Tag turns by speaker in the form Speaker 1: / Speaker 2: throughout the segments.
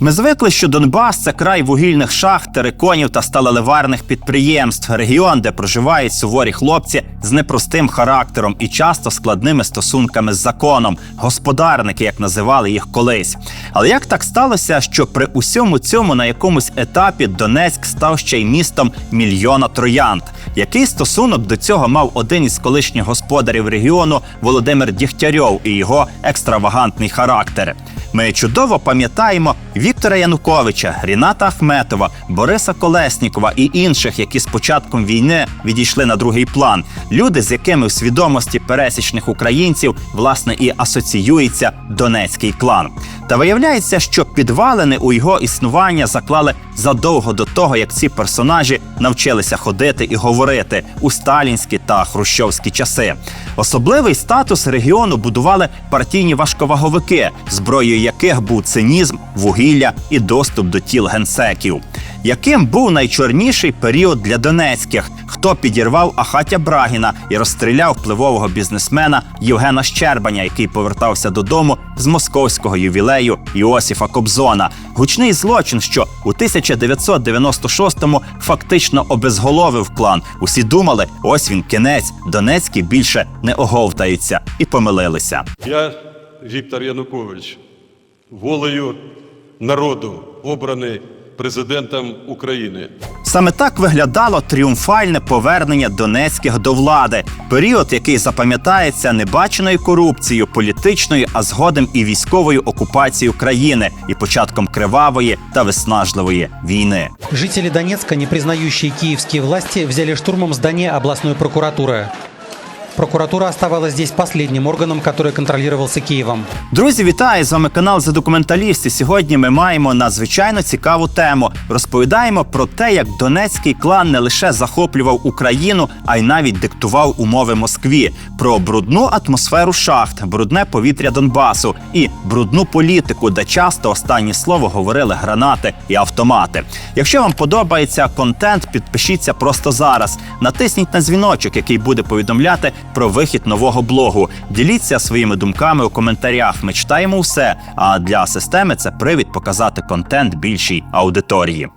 Speaker 1: Ми звикли, що Донбас це край вугільних шахт, териконів та сталеливарних підприємств, регіон, де проживають суворі хлопці з непростим характером і часто складними стосунками з законом, господарники, як називали їх колись. Але як так сталося, що при усьому цьому на якомусь етапі Донецьк став ще й містом мільйона троянд? Який стосунок до цього мав один із колишніх господарів регіону Володимир Дігтярьов і його екстравагантний характер? Ми чудово пам'ятаємо Віктора Януковича, Ріната Ахметова, Бориса Колеснікова і інших, які з початком війни відійшли на другий план. Люди, з якими в свідомості пересічних українців власне і асоціюється Донецький клан. Та виявляється, що підвалини у його існування заклали задовго до того, як ці персонажі навчилися ходити і говорити у сталінські та хрущовські часи. Особливий статус регіону будували партійні важковаговики, зброєю яких був цинізм, вугілля і доступ до тіл генсеків. Яким був найчорніший період для донецьких? Хто підірвав Ахатя Брагіна і розстріляв впливового бізнесмена Євгена Щербаня, який повертався додому з московського ювілею Іосіфа Кобзона? Гучний злочин, що у 1996-му фактично обезголовив клан. Усі думали, ось він кінець, Донецькі більше не оговтаються і помилилися.
Speaker 2: Я, Віктор Янукович, волею народу обраний президентом України.
Speaker 1: Саме так виглядало тріумфальне повернення Донецьких до влади. Період, який запам'ятається небаченою корупцією, політичною, а згодом і військовою окупацією країни і початком кривавої та виснажливої війни.
Speaker 3: Жители Донецка, не признающие киевские власти, взяли штурмом здание областной прокуратуры. Прокуратура оставалась здесь последним органом, который контролировался Киевом.
Speaker 1: Друзі, вітаю! З вами канал за документалісти. Сьогодні ми маємо надзвичайно цікаву тему. Розповідаємо про те, як донецький клан не лише захоплював Україну, а й навіть диктував умови Москві, про брудну атмосферу шахт, брудне повітря Донбасу і брудну політику, де часто останнє слово говорили гранати і автомати. Якщо вам подобається контент, підпишіться просто зараз. Натисніть на дзвіночок, який буде повідомляти про вихід нового блогу. Діліться своїми думками у коментарях. Ми читаємо все. А для системи це привід показати контент більшій аудиторії.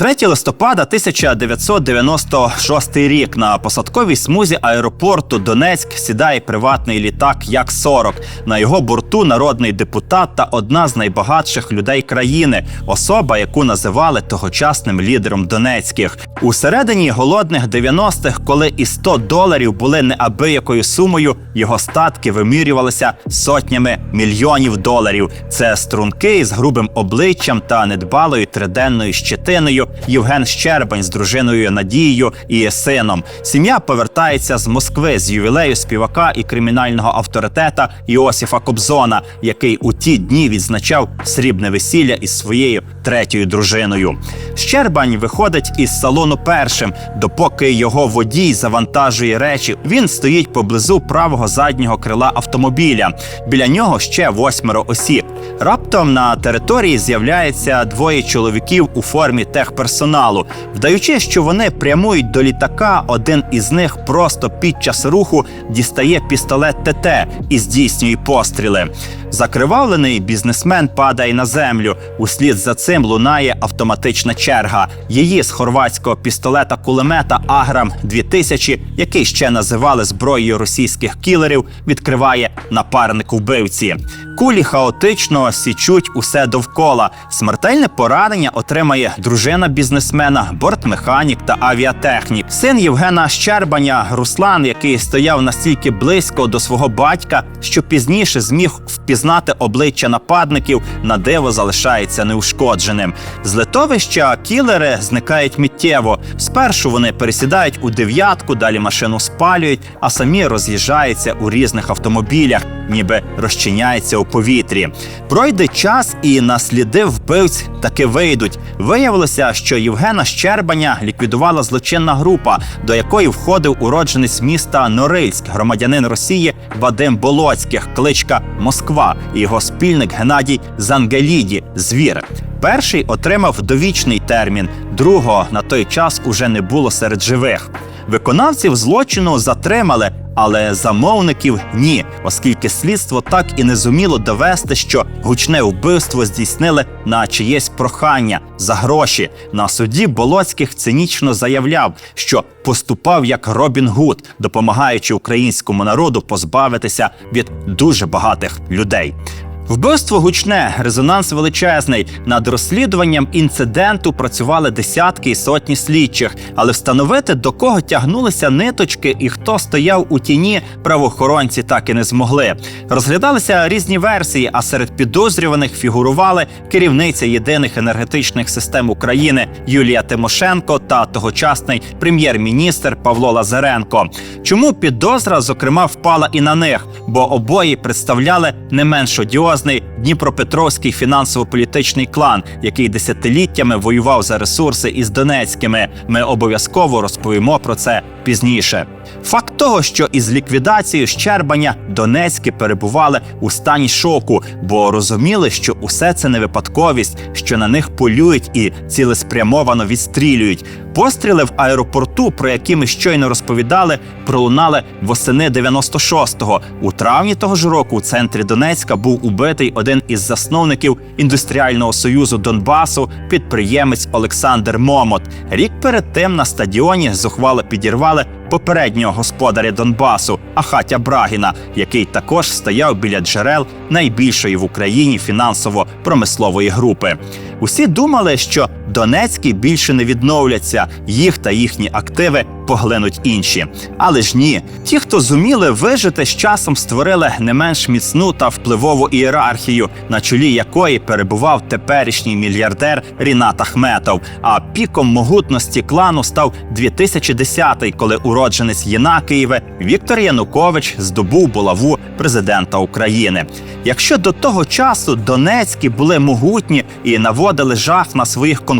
Speaker 1: 3 листопада 1996 рік на посадковій смузі аеропорту Донецьк сідає приватний літак Як-40. На його борту народний депутат та одна з найбагатших людей країни, особа, яку називали тогочасним лідером Донецьких. У середині голодних 90-х, коли і 100 доларів були неабиякою сумою, його статки вимірювалися сотнями мільйонів доларів. Це струнки з грубим обличчям та недбалою триденною щетиною. Євген Щербань з дружиною Надією і сином. Сім'я повертається з Москви з ювілею співака і кримінального авторитета Іосифа Кобзона, який у ті дні відзначав срібне весілля із своєю третьою дружиною. Щербань виходить із салону першим, допоки його водій завантажує речі. Він стоїть поблизу правого заднього крила автомобіля. Біля нього ще восьмеро осіб. Раптом на території з'являється двоє чоловіків у формі техперсоналу. Вдаючи, що вони прямують до літака, один із них просто під час руху дістає пістолет ТТ і здійснює постріли. Закривавлений бізнесмен падає на землю. Услід за цим лунає автоматична черга. Її з хорватського пістолета кулемета Аграм 2000 який ще називали зброєю російських кілерів, відкриває напарник вбивці. Кулі хаотично січуть усе довкола. Смертельне поранення отримає дружина бізнесмена, бортмеханік та авіатехнік. Син Євгена Щербаня Руслан, який стояв настільки близько до свого батька, що пізніше зміг впізнати обличчя нападників, на диво залишається неушкодженим. З литовища кілери зникають миттєво. Спершу вони пересідають у дев'ятку, далі машину спалюють, а самі роз'їжджаються у різних автомобілях, ніби розчиняються у повітрі. Пройде час, і на сліди вбивць таки вийдуть. Виявилося, що Євгена Щербаня ліквідувала злочинна група, до якої входив уродженець міста Норильськ, громадянин Росії Вадим Болоцьких, кличка Москва, і його спільник Геннадій Зангеліді Звір. Перший отримав довічний термін, другого на той час уже не було серед живих. Виконавців злочину затримали, але замовників ні, оскільки слідство так і не зуміло довести, що гучне вбивство здійснили на чиєсь прохання за гроші. На суді Болоцьких цинічно заявляв, що поступав як Робін Гуд, допомагаючи українському народу позбавитися від дуже багатих людей. Вбивство гучне, резонанс величезний. Над розслідуванням інциденту працювали десятки і сотні слідчих, але встановити до кого тягнулися ниточки і хто стояв у тіні, правоохоронці так і не змогли. Розглядалися різні версії, а серед підозрюваних фігурували керівниця єдиних енергетичних систем України Юлія Тимошенко та тогочасний прем'єр-міністр Павло Лазаренко. Чому підозра, зокрема, впала і на них? Бо обоє представляли не менш одіозний Дніпропетровський фінансово-політичний клан, який десятиліттями воював за ресурси із Донецькими. Ми обов'язково розповімо про це пізніше. Факт того, що із ліквідацією Щербаня Донецькі перебували у стані шоку, бо розуміли, що усе це не випадковість, що на них полюють і цілеспрямовано відстрілюють. Постріли в аеропорту, про які ми щойно розповідали, пролунали восени 96-го. У травні того ж року у центрі Донецька був убитий один із засновників індустріального союзу Донбасу, підприємець Олександр Момот. Рік перед тим на стадіоні зухвало підірвали попереднього господаря Донбасу Ахатя Брагіна, який також стояв біля джерел найбільшої в Україні фінансово-промислової групи. Усі думали, що Донецькі більше не відновляться, їх та їхні активи поглинуть інші. Але ж ні, ті, хто зуміли вижити, з часом створили не менш міцну та впливову ієрархію, на чолі якої перебував теперішній мільярдер Рінат Ахметов. А піком могутності клану став 2010-й, коли уродженець Єнакиєве Віктор Янукович здобув булаву президента України. Якщо до того часу Донецькі були могутні і наводили жах на своїх конкурентів,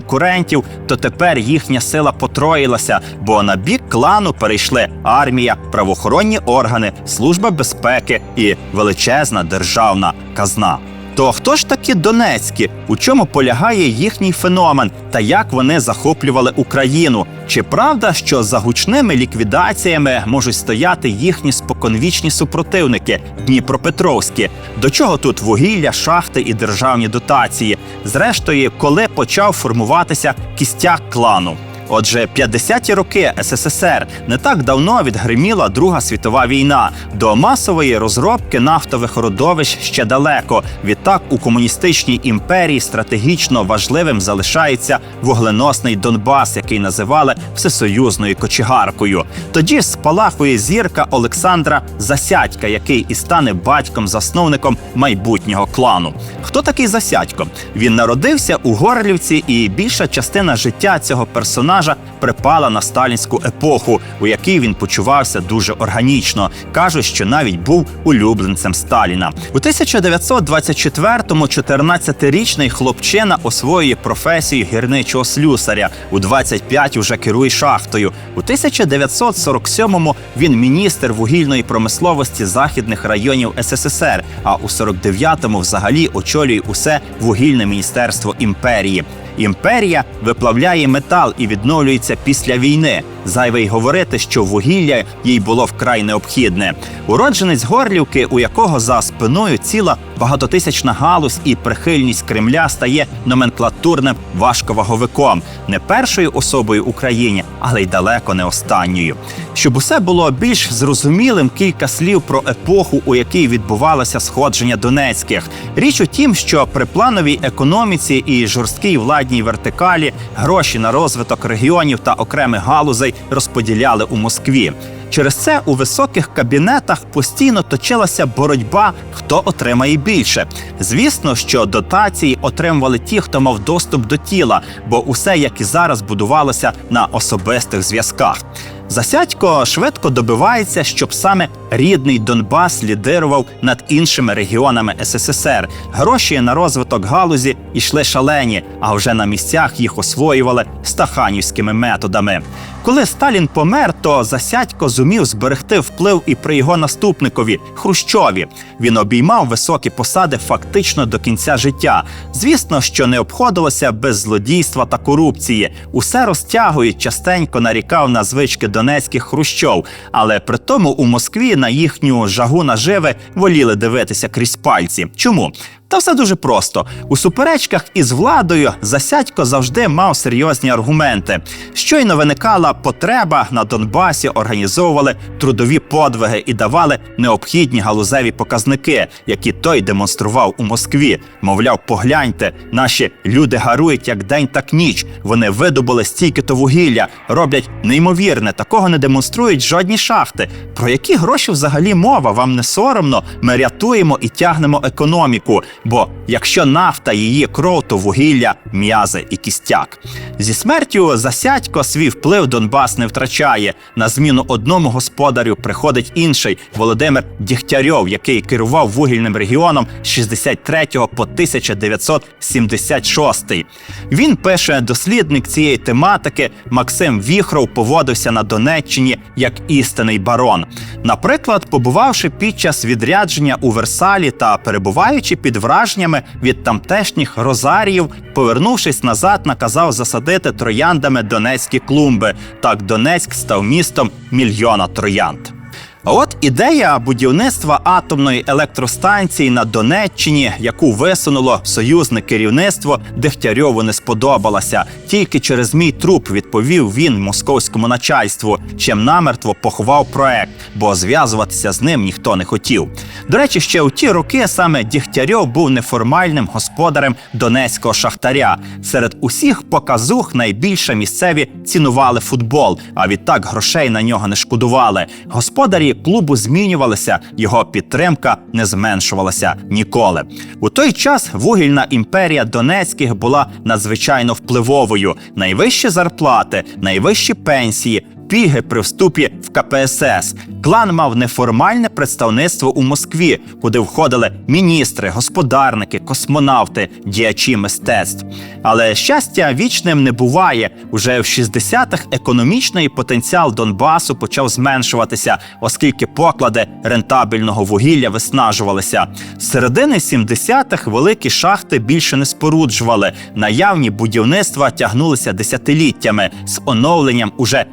Speaker 1: то тепер їхня сила потроїлася, бо на бік клану перейшли армія, правоохоронні органи, служба безпеки і величезна державна казна. То хто ж такі Донецькі? У чому полягає їхній феномен та як вони захоплювали Україну? Чи правда, що за гучними ліквідаціями можуть стояти їхні споконвічні супротивники Дніпропетровські? До чого тут вугілля, шахти і державні дотації? Зрештою, коли почав формуватися кістяк клану? Отже, 50-ті роки СССР не так давно відгриміла Друга світова війна. До масової розробки нафтових родовищ ще далеко. Відтак у комуністичній імперії стратегічно важливим залишається вугленосний Донбас, який називали всесоюзною кочегаркою. Тоді спалахує зірка Олександра Засядька, який і стане батьком-засновником майбутнього клану. Хто такий Засядько? Він народився у Горлівці, і більша частина життя цього персонажа припала на сталінську епоху, у якій він почувався дуже органічно. кажуть, що навіть був улюбленцем Сталіна. У 1924-му 14-річний хлопчина освоює професію гірничого слюсаря. У 25 уже керує шахтою. У 1947-му він міністр вугільної промисловості західних районів СССР. А у 49-му взагалі очолює усе вугільне міністерство імперії. Імперія виплавляє метал і відновлюється після війни. Зайве й говорити, що вугілля їй було вкрай необхідне. Уродженець Горлівки, у якого за спиною ціла багатотисячна галузь і прихильність Кремля стає номенклатурним важковаговиком, не першою особою Україні, але й далеко не останньою. Щоб усе було більш зрозумілим, кілька слів про епоху, у якій відбувалося сходження Донецьких. Річ у тім, що при плановій економіці і жорсткій владній вертикалі гроші на розвиток регіонів та окремих галузей розподіляли у Москві. Через це у високих кабінетах постійно точилася боротьба, хто отримає більше. Звісно, що дотації отримували ті, хто мав доступ до тіла, бо усе, як і зараз, будувалося на особистих зв'язках. Засядько швидко добивається, щоб саме рідний Донбас лідирував над іншими регіонами СССР. Гроші на розвиток галузі йшли шалені, а вже на місцях їх освоювали стаханівськими методами. Коли Сталін помер, то Засядько зумів зберегти вплив і при його наступникові Хрущові. Він обіймав високі посади фактично до кінця життя. Звісно, що не обходилося без злодійства та корупції. Усе розтягують, частенько нарікав на звички донецьких хрущов, але при тому у Москві на їхню жагу наживи воліли дивитися крізь пальці. Чому? Та все дуже просто. У суперечках із владою Засядько завжди мав серйозні аргументи. Щойно виникала потреба на Донбасі, організовували трудові подвиги і давали необхідні галузеві показники, які той демонстрував у Москві. Мовляв, погляньте, наші люди гарують як день, так ніч. Вони видобули стільки-то вугілля, роблять неймовірне. Такого не демонструють жодні шахти. Про які гроші взагалі мова? Вам не соромно? Ми рятуємо і тягнемо економіку. Бо якщо нафта її кров, то вугілля, м'язи і кістяк. Зі смертю засядько свій вплив Донбас не втрачає. На зміну одному господарю приходить інший Володимир Дігтярьов, який керував вугільним регіоном з 63 по 1976. Він пише дослідник цієї тематики. Максим Віхров поводився на Донеччині як істинний барон. Наприклад, побувавши під час відрядження у Версалі та перебуваючи під враженнями від тамтешніх розаріїв, повернувшись назад, наказав засадити трояндами донецькі клумби. Так Донецьк став містом мільйона троянд. От ідея будівництва атомної електростанції на Донеччині, яку висунуло союзне керівництво, Дегтярьову не сподобалася. Тільки через мій труп відповів він московському начальству, чим намертво поховав проект, бо зв'язуватися з ним ніхто не хотів. До речі, ще у ті роки саме Дігтярьов був неформальним господарем донецького шахтаря. Серед усіх показух найбільше місцеві цінували футбол, а відтак грошей на нього не шкодували. Господарі клубу змінювалися, його підтримка не зменшувалася ніколи. У той час вугільна імперія Донецьких була надзвичайно впливовою. Найвищі зарплати, найвищі пенсії. Піги при вступі в КПСС. Клан мав неформальне представництво у Москві, куди входили міністри, господарники, космонавти, діячі мистецтв. Але щастя вічним не буває. Уже в 60-х економічний потенціал Донбасу почав зменшуватися, оскільки поклади рентабельного вугілля виснажувалися. З середини 70-х великі шахти більше не споруджували. Наявні будівництва тягнулися десятиліттями з оновленням уже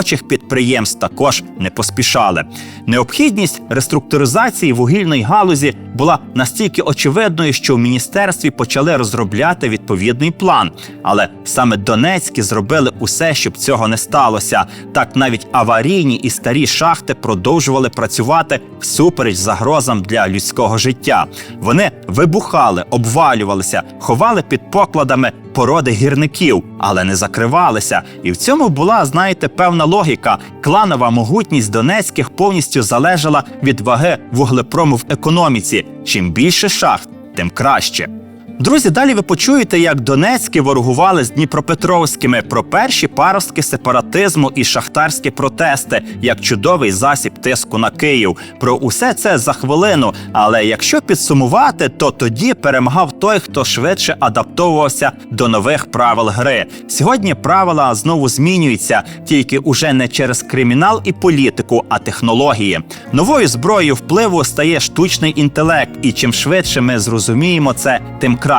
Speaker 1: робочих підприємств також не поспішали. Необхідність реструктуризації вугільної галузі була настільки очевидною, що в міністерстві почали розробляти відповідний план. Але саме Донецькі зробили усе, щоб цього не сталося. Так навіть аварійні і старі шахти продовжували працювати всупереч загрозам для людського життя. Вони вибухали, обвалювалися, ховали під покладами породи гірників, але не закривалися. І в цьому була, знаєте, певна логіка. Кланова могутність Донецьких повністю залежала від ваги вуглепрому в економіці. Чим більше шахт, тим краще. Друзі, далі ви почуєте, як Донецькі ворогували з Дніпропетровськими про перші паростки сепаратизму і шахтарські протести як чудовий засіб тиску на Київ. Про усе це за хвилину. Але якщо підсумувати, то тоді перемагав той, хто швидше адаптовувався до нових правил гри. Сьогодні правила знову змінюються, тільки уже не через кримінал і політику, а технології. Новою зброєю впливу стає штучний інтелект, і чим швидше ми зрозуміємо це, тим краще.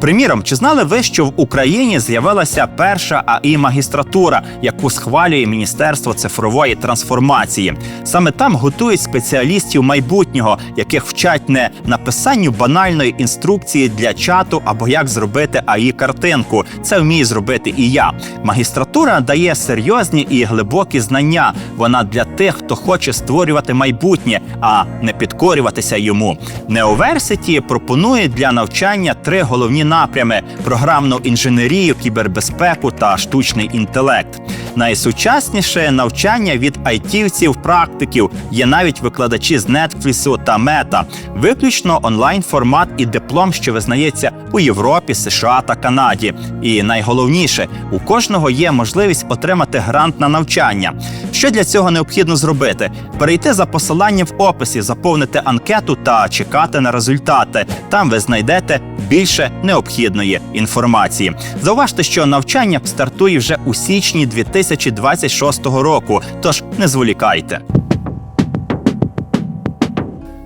Speaker 1: Приміром, чи знали ви, що в Україні з'явилася перша АІ магістратура, яку схвалює Міністерство цифрової трансформації? Саме там готують спеціалістів майбутнього, яких вчать не написанню банальної інструкції для чату або як зробити АІ картинку. Це вміє зробити і я. Магістратура дає серйозні і глибокі знання. Вона для тих, хто хоче створювати майбутнє, а не підкорюватися йому. Неоверситі пропонує для навчання три головні напрями: програмну інженерію, кібербезпеку та штучний інтелект. Найсучасніше навчання від айтівців, практиків є навіть викладачі з Netflix та Мета, виключно онлайн формат і диплом, що визнається у Європі, США та Канаді. І найголовніше, у кожного є можливість отримати грант на навчання. Що для цього необхідно зробити? Перейти за посиланням в описі, заповнити анкету та чекати на результати. Там ви знайдете більше необхідної інформації. Зауважте, що навчання стартує вже у січні 2026 року, тож не зволікайте.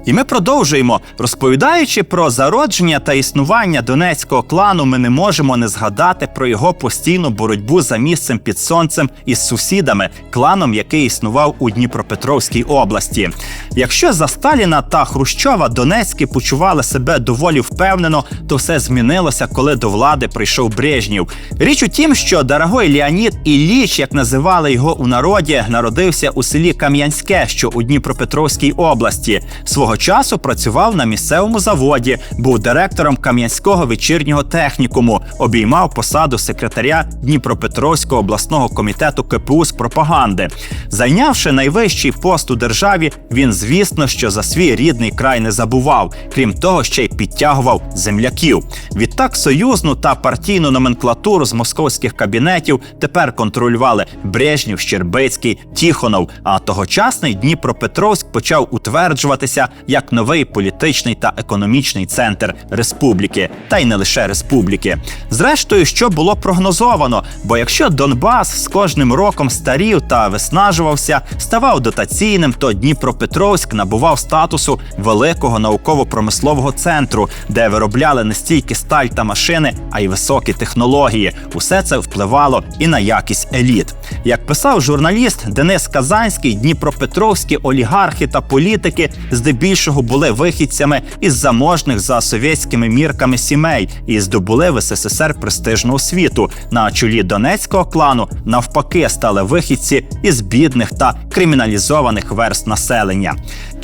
Speaker 1: І ми продовжуємо. Розповідаючи про зародження та існування донецького клану, ми не можемо не згадати про його постійну боротьбу за місцем під сонцем із сусідами, кланом, який існував у Дніпропетровській області. Якщо за Сталіна та Хрущова Донецькі почували себе доволі впевнено, то все змінилося, коли до влади прийшов Брежнєв. Річ у тім, що Дорогой Леонід Ілліч, як називали його у народі, народився у селі Кам'янське, що у Дніпропетровській області. Свого часу працював на місцевому заводі, був директором Кам'янського вечірнього технікуму, обіймав посаду секретаря Дніпропетровського обласного комітету КПУ з пропаганди. Зайнявши найвищий пост у державі, він, звісно, що за свій рідний край не забував, крім того, ще й підтягував земляків. Відтак союзну та партійну номенклатуру з московських кабінетів тепер контролювали Брежнєв, Щербицький, Тіхонов. А тогочасний Дніпропетровськ почав утверджуватися як новий політичний та економічний центр республіки, та й не лише республіки. Зрештою, що було прогнозовано, бо якщо Донбас з кожним роком старів та виснажувався, ставав дотаційним, то Дніпропетровськ набував статусу великого науково-промислового центру, де виробляли не стільки сталь та машини, а й високі технології. Усе це впливало і на якість еліт. Як писав журналіст Денис Казанський, дніпропетровські олігархи та політики здебільшого були вихідцями із заможних за совєтськими мірками сімей і здобули в СССР престижну освіту. На чолі донецького клану навпаки стали вихідці із бідних та криміналізованих верст населення.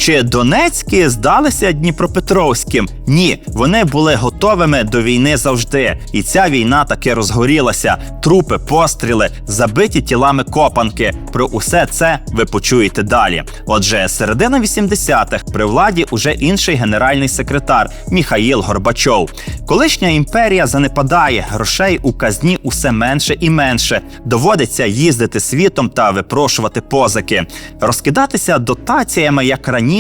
Speaker 1: Чи Донецькі здалися Дніпропетровським? Ні, вони були готовими до війни завжди. І ця війна таки розгорілася. Трупи, постріли, забиті тілами копанки. Про усе це ви почуєте далі. Отже, середина 80-х при владі уже інший генеральний секретар Міхаїл Горбачов. Колишня імперія занепадає, грошей у казні усе менше і менше. Доводиться їздити світом та випрошувати позики. Розкидатися дотаціями, як раніше,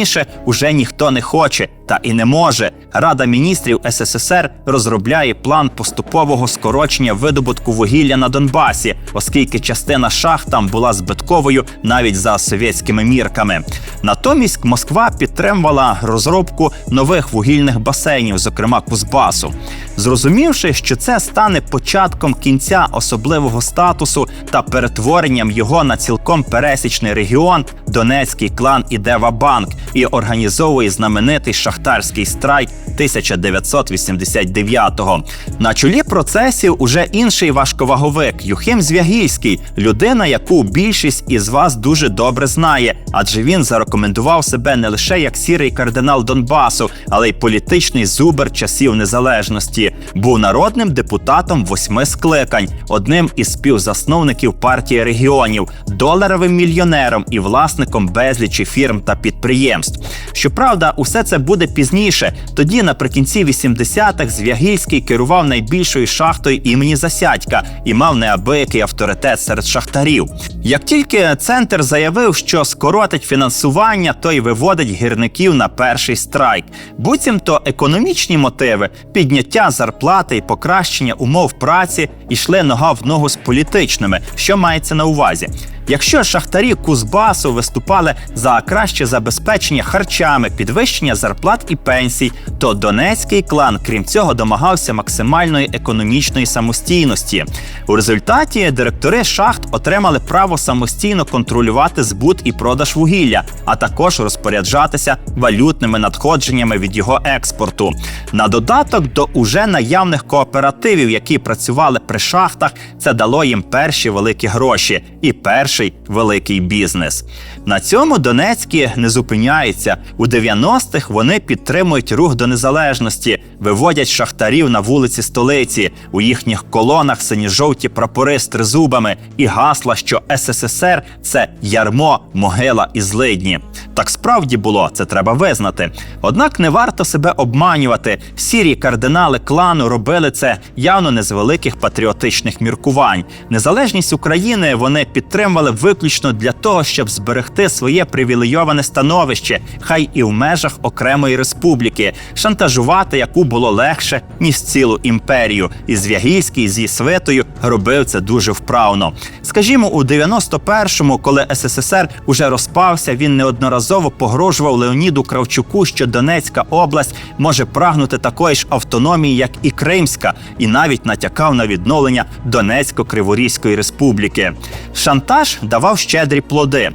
Speaker 1: уже ніхто не хоче та і не може. Рада міністрів СССР розробляє план поступового скорочення видобутку вугілля на Донбасі, оскільки частина шахт там була збитковою навіть за совєтськими мірками. Натомість Москва підтримувала розробку нових вугільних басейнів, зокрема Кузбасу. Зрозумівши, що це стане початком кінця особливого статусу та перетворенням його на цілком пересічний регіон, Донецький клан іде в банк і організовує знаменитий шахтарський страйк 1989-го. На чолі процесів уже інший важковаговик Юхим Звягільський, людина, яку більшість із вас дуже добре знає, адже він зарекомендував себе не лише як сірий кардинал Донбасу, але й політичний зубер часів незалежності. Був народним депутатом восьми скликань, одним із співзасновників партії регіонів, доларовим мільйонером і власником безлічі фірм та підприємств. Щоправда, усе це буде пізніше. Тоді, наприкінці 80-х, Звягільський керував найбільшою шахтою імені Засядька і мав неабиякий авторитет серед шахтарів. Як тільки центр заявив, що скоротить фінансування, то й виводить гірників на перший страйк. Буцімто економічні мотиви, підняття зарплати і покращення умов праці йшли нога в ногу з політичними, що мається на увазі. Якщо шахтарі Кузбасу виступали за краще забезпечення харчами, підвищення зарплат і пенсій, то донецький клан, крім цього, домагався максимальної економічної самостійності. У результаті директори шахт отримали право самостійно контролювати збут і продаж вугілля, а також розпоряджатися валютними надходженнями від його експорту. На додаток до уже наявних кооперативів, які працювали при шахтах, це дало їм перші великі гроші і перший великий бізнес. На цьому Донецькі не зупиняються. У 90-х вони підтримують рух до незалежності, виводять шахтарів на вулиці столиці. У їхніх колонах сині-жовті прапори з тризубами і гасла, що СССР це ярмо, могила і злидні. Так справді було, це треба визнати. Однак не варто себе обманювати. Сірі кардинали клану робили це явно не з великих патріотичних міркувань. Незалежність України вони підтримували виключно для того, щоб зберегти зберегти своє привілейоване становище, хай і в межах окремої республіки, шантажувати яку було легше ніж цілу імперію. І Звягільський зі свитою робив це дуже вправно. Скажімо, у 91-му, коли СССР уже розпався, він неодноразово погрожував Леоніду Кравчуку, що Донецька область може прагнути такої ж автономії, як і Кримська, і навіть натякав на відновлення Донецько-Криворізької республіки. Шантаж давав щедрі плоди.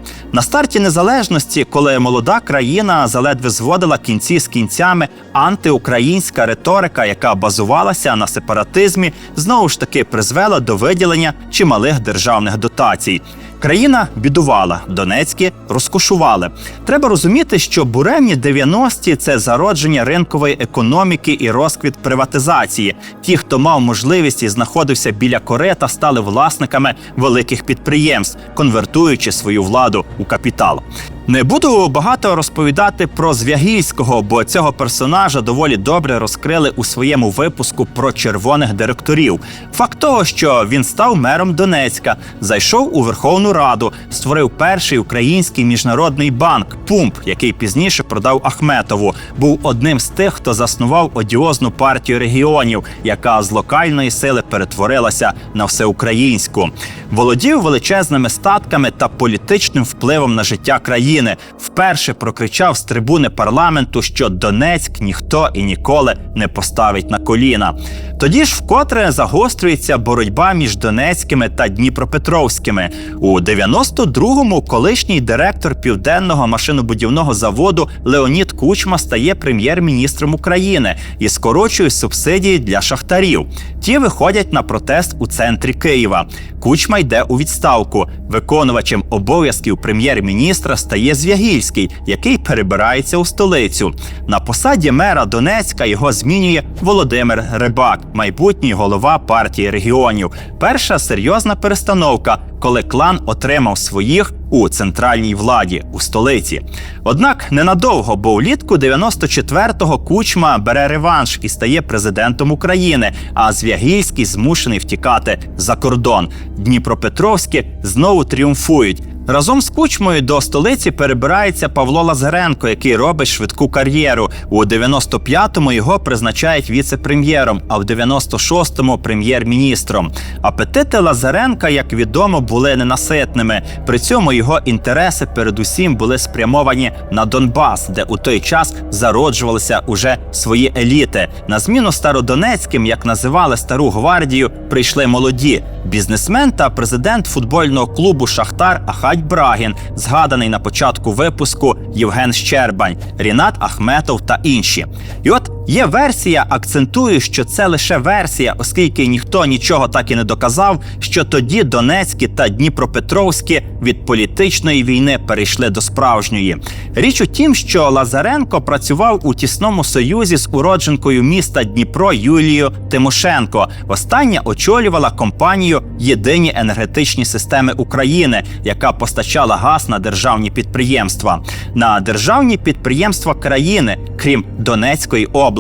Speaker 1: Старті незалежності, коли молода країна заледве зводила кінці з кінцями, антиукраїнська риторика, яка базувалася на сепаратизмі, знову ж таки призвела до виділення чималих державних дотацій. Країна бідувала, Донецькі розкошували. Треба розуміти, що буремні 90-ті – це зародження ринкової економіки і розквіт приватизації. Ті, хто мав можливість і знаходився біля корита, стали власниками великих підприємств, конвертуючи свою владу у капітал. Не буду багато розповідати про Звягільського, бо цього персонажа доволі добре розкрили у своєму випуску про червоних директорів. Факт того, що він став мером Донецька, зайшов у Верховну Раду, створив перший український міжнародний банк Пумп, який пізніше продав Ахметову. Був одним з тих, хто заснував одіозну партію регіонів, яка з локальної сили перетворилася на всеукраїнську. Володів величезними статками та політичним впливом на життя країни. Вперше прокричав з трибуни парламенту, що Донецьк ніхто і ніколи не поставить на коліна. Тоді ж вкотре загострюється боротьба між Донецькими та Дніпропетровськими. У 92-му колишній директор південного машинобудівного заводу Леонід Кучма стає прем'єр-міністром України і скорочує субсидії для шахтарів. Ті виходять на протест у центрі Києва. Кучма йде у відставку. Виконувачем обов'язків прем'єр-міністра стає Звягільський, який перебирається у столицю. На посаді мера Донецька його змінює Володимир Рибак, майбутній голова партії регіонів. Перша серйозна перестановка, коли клан отримав своїх у центральній владі у столиці. Однак ненадовго, бо влітку 94-го Кучма бере реванш і стає президентом України. А Звягільський змушений втікати за кордон. Дніпропетровські знову тріумфують. Разом з кучмою до столиці перебирається Павло Лазаренко, який робить швидку кар'єру. У 95-му його призначають віце-прем'єром, а в 96-му прем'єр-міністром. Апетити Лазаренка, як відомо, були ненаситними. При цьому його інтереси передусім були спрямовані на Донбас, де у той час зароджувалися уже свої еліти. На зміну стародонецьким, як називали стару гвардію, прийшли молоді. Бізнесмен та президент футбольного клубу Шахтар Ахать Брагін, згаданий на початку випуску Євген Щербань, Рінат Ахметов та інші. І от є версія, акцентую, що це лише версія, оскільки ніхто нічого так і не доказав, що тоді Донецькі та Дніпропетровські від політичної війни перейшли до справжньої. Річ у тім, що Лазаренко працював у тісному союзі з уродженкою міста Дніпро Юлією Тимошенко. Остання очолювала компанію Єдині енергетичні системи України, яка постачала газ на державні підприємства, на державні підприємства країни, крім Донецької області,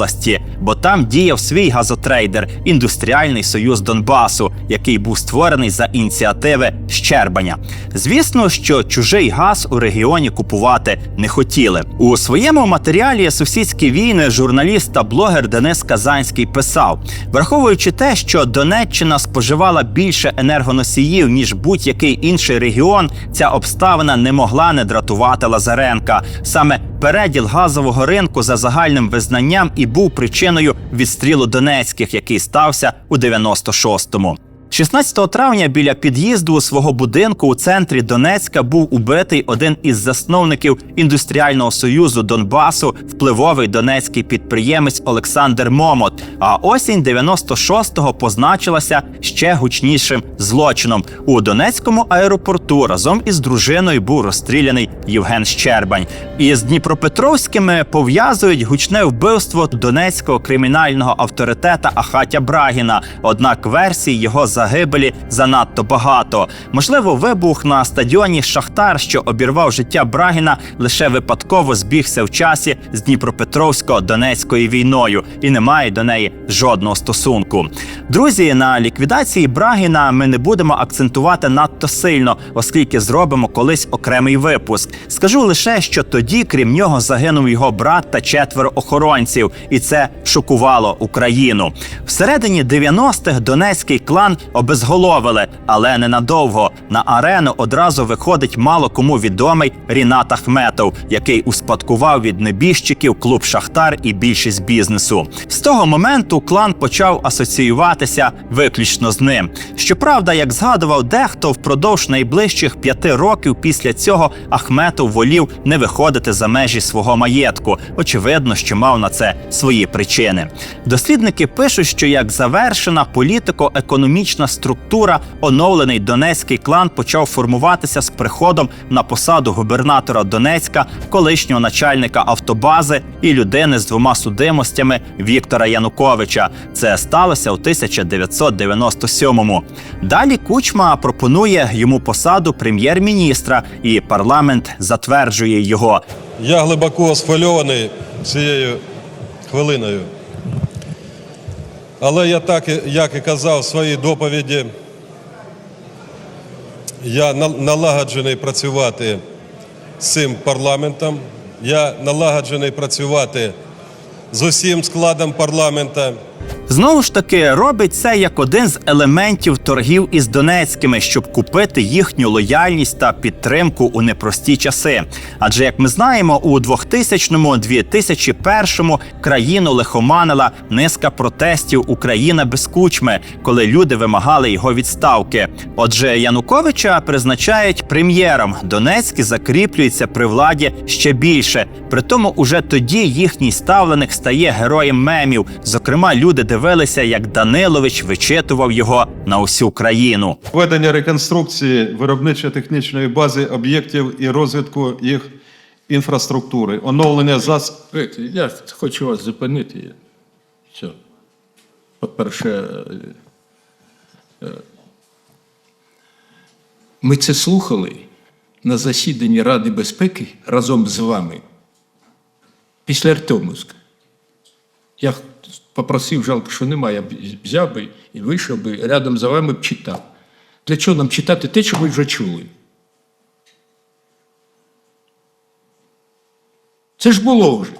Speaker 1: бо там діяв свій газотрейдер індустріальний союз Донбасу, який був створений за ініціативи Щербаня. Звісно, що чужий газ у регіоні купувати не хотіли. У своєму матеріалі Сусідські війни журналіст та блогер Денис Казанський писав: враховуючи те, що Донеччина споживала більше енергоносіїв ніж будь-який інший регіон, ця обставина не могла не дратувати Лазаренка. Саме переділ газового ринку за загальним визнанням і був причиною відстрілу Донецьких, який стався у 96-му. 16 травня біля під'їзду свого будинку у центрі Донецька був убитий один із засновників індустріального союзу Донбасу, впливовий донецький підприємець Олександр Момот. А осінь 96-го позначилася ще гучнішим злочином. У Донецькому аеропорту разом із дружиною був розстріляний Євген Щербань. Із Дніпропетровськими пов'язують гучне вбивство донецького кримінального авторитета Ахатя Брагіна. Однак версій його загибелі занадто багато. Можливо, вибух на стадіоні Шахтар, що обірвав життя Брагіна, лише випадково збігся в часі з Дніпропетровсько-Донецькою війною і не має до неї жодного стосунку. Друзі, на ліквідації Брагіна ми не будемо акцентувати надто сильно, оскільки зробимо колись окремий випуск. Скажу лише, що тоді, крім нього, загинув його брат та четверо охоронців, і це шокувало Україну. Всередині 90-х донецький клан обезголовили, але ненадовго. На арену одразу виходить мало кому відомий Рінат Ахметов, який успадкував від небіжчиків клуб Шахтар і більшість бізнесу. З того моменту клан почав асоціюватися виключно з ним. Щоправда, як згадував дехто, впродовж найближчих п'яти років після цього Ахметов волів не виходити за межі свого маєтку. Очевидно, що мав на це свої причини. Дослідники пишуть, що як завершена політико-економічна структура, оновлений донецький клан почав формуватися з приходом на посаду губернатора Донецька, колишнього начальника автобази і людини з двома судимостями Віктора Януковича. Це сталося у 1997-му. Далі Кучма пропонує йому посаду прем'єр-міністра, і парламент затверджує його.
Speaker 2: Я глибоко схвильований цією хвилиною. Але я так, як і казав в своїй доповіді, я на- налагоджений працювати з цим парламентом. Я налагоджений працювати з усім складом парламента.
Speaker 1: Знову ж таки, робить це як один з елементів торгів із Донецькими, щоб купити їхню лояльність та підтримку у непрості часи. Адже, як ми знаємо, у 2000-2001 країну лихоманила низка протестів Україна без кучми, коли люди вимагали його відставки. Отже, Януковича призначають прем'єром. Донецький закріплюється при владі ще більше. Притому, уже тоді їхній ставленик стає героєм мемів. Зокрема, люди дивилися, як Данилович вичитував його на усю країну.
Speaker 4: Ведення реконструкції виробничо-технічної бази об'єктів і розвитку їх інфраструктури, оновлення зас...
Speaker 5: Я хочу вас зупинити. Все. По-перше, е, ми це слухали на засіданні Ради безпеки разом з вами після Артемовська. Я попросив, жалко, що немає, взяв би і вийшов би рядом за вами б читав. Для чого нам читати те, що ви вже чули? Це ж було вже.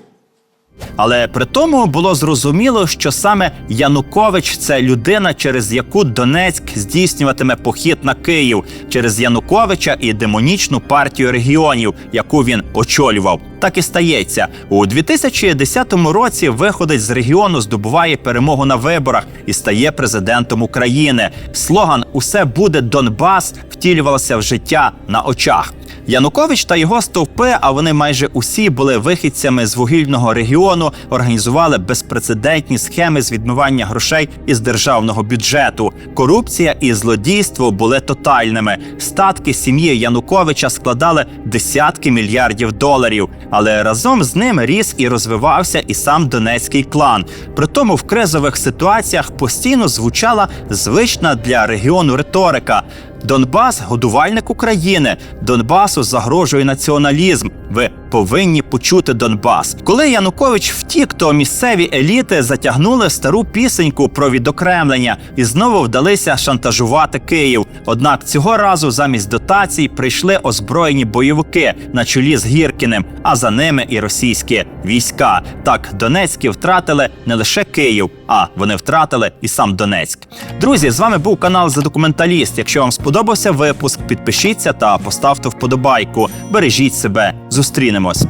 Speaker 1: Але при тому було зрозуміло, що саме Янукович це людина, через яку Донецьк здійснюватиме похід на Київ через Януковича і демонічну партію регіонів, яку він очолював. Так і стається у 2010 році. Виходець з регіону здобуває перемогу на виборах і стає президентом України. Слоган Усе буде Донбас втілювався в життя на очах. Янукович та його стовпи, а вони майже усі були вихідцями з вугільного регіону, організували безпрецедентні схеми з відмивання грошей із державного бюджету. Корупція і злодійство були тотальними. Статки сім'ї Януковича складали десятки мільярдів доларів. Але разом з ним ріс і розвивався і сам донецький клан. Притому в кризових ситуаціях постійно звучала звична для регіону риторика. Донбас годувальник України. Донбасу загрожує націоналізм. Ви повинні почути Донбас. Коли Янукович втік, то місцеві еліти затягнули стару пісеньку про відокремлення і знову вдалися шантажувати Київ. Однак цього разу замість дотацій прийшли озброєні бойовики на чолі з Гіркіним, а за ними і російські війська. Так Донецькі втратили не лише Київ, а вони втратили і сам Донецьк. Друзі, з вами був канал за документаліст. Якщо вам сподобався випуск, підпишіться та поставте вподобайку. Бережіть себе. Зустрінемось.